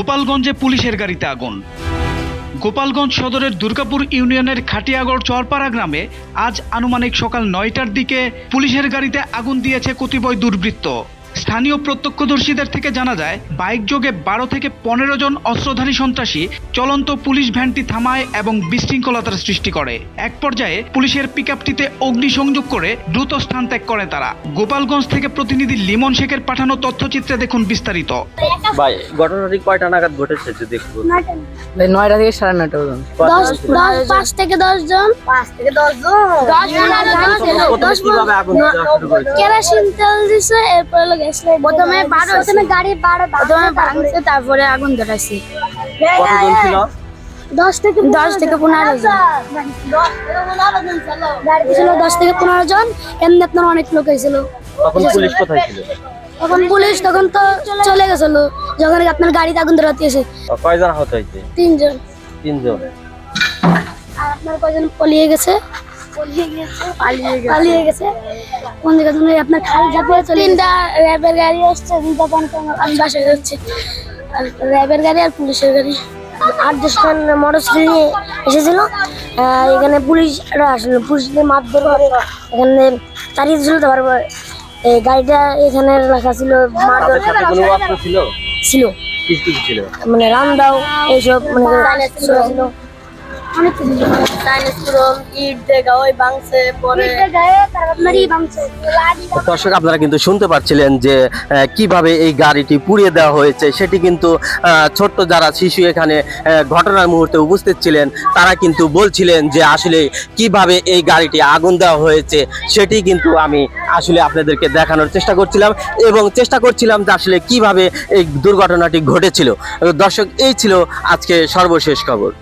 গোপালগঞ্জে পুলিশের গাড়িতে আগুন। গোপালগঞ্জ সদরের দুর্গাপুর ইউনিয়নের খাটিয়াগড় চরপাড়া গ্রামে আজ আনুমানিক সকাল নয়টার দিকে পুলিশের গাড়িতে আগুন দিয়েছে কতিপয় দুর্বৃত্ত। স্থানীয় প্রত্যক্ষদর্শীদের থেকে জানা যায় বাইক যোগে বারো থেকে পনেরো জন অস্ত্রধারী সন্ত্রাসী চলন্ত পুলিশ ভ্যানটি থামায় এবং বিশৃঙ্খলতার সৃষ্টি করে। এক পর্যায়ে পুলিশের পিকআপটিতে অগ্নিসংযোগ করে দ্রুত স্থান ত্যাগ করে তারা। গোপালগঞ্জ থেকে প্রতিনিধি লিমন শেখের পাঠানো তথ্যচিত্রে দেখুন বিস্তারিত। ভাই ঘটনাটি কয়টা নাগাদ ঘটেছে যদি একটু বলতেন। নয়টা। থেকে সাড়ে নয়টা পর্যন্ত। দশ দশ পাঁচ থেকে দশ জন। পাঁচ থেকে দশ জন। দশ প্রথমে কীভাবে আগুন দেওয়া শুরু করেছে? কেরাসিন তেল দিছে এরপরে প্রথমে বারো প্রথমে গাড়ি বারো প্রথমে ভাঙছে তারপরে আগুন ধরাইছে। কতজন ছিল? দশ থেকে দশ থেকে পনেরো জন। গাড়ি ছিল দশ থেকে পনেরো জন। এমনি আপনার অনেক লোক হয়েছিল তখন পুলিশ কোথায় ছিল? তখন পুলিশ তখন তো চলে গেছিল। যখন আপনার গাড়িতে আগুন ধরাতে এসে। কয়জন আহত হয়েছে? তিনজন। তিনজন। আর আপনার কয়জন পলিয়ে গেছে? পালিয়ে গেছে। কোন জায়গা জন্য আপনার খাল ঝাঁপিয়ে চলে তিনটা র্যাবের গাড়ি আসছে দুটা কন্টেনার আমি বাসায় যাচ্ছি। আর র্যাবের গাড়ি আর পুলিশের গাড়ি। আট মোটরসাইকেল নিয়ে এসেছিল এখানে পুলিশরা আসলো। পুলিশদের মারধর করে এখানে তাড়িয়ে ছিল তারপর এই গাড়িটা এখানে রাখা ছিল মারধর তাদের সাথে কোনো অস্ত্র ছিল? ছিল। মানে রান্দাও এইসব মানে ছিল। অনেক কিছু ইট পরে দর্শক আপনারা কিন্তু শুনতে পাচ্ছিলেন যে কীভাবে এই গাড়িটি পুড়িয়ে দেওয়া হয়েছে। সেটি কিন্তু ছোট্ট যারা শিশু এখানে ঘটনার মুহূর্তে উপস্থিত ছিলেন তারা কিন্তু বলছিলেন যে আসলে কীভাবে এই গাড়িটি আগুন দেওয়া হয়েছে সেটি কিন্তু আমি আসলে আপনাদেরকে দেখানোর চেষ্টা করছিলাম এবং চেষ্টা করছিলাম যে আসলে কীভাবে এই দুর্ঘটনাটি ঘটেছিল। দর্শক এই ছিল আজকে সর্বশেষ খবর।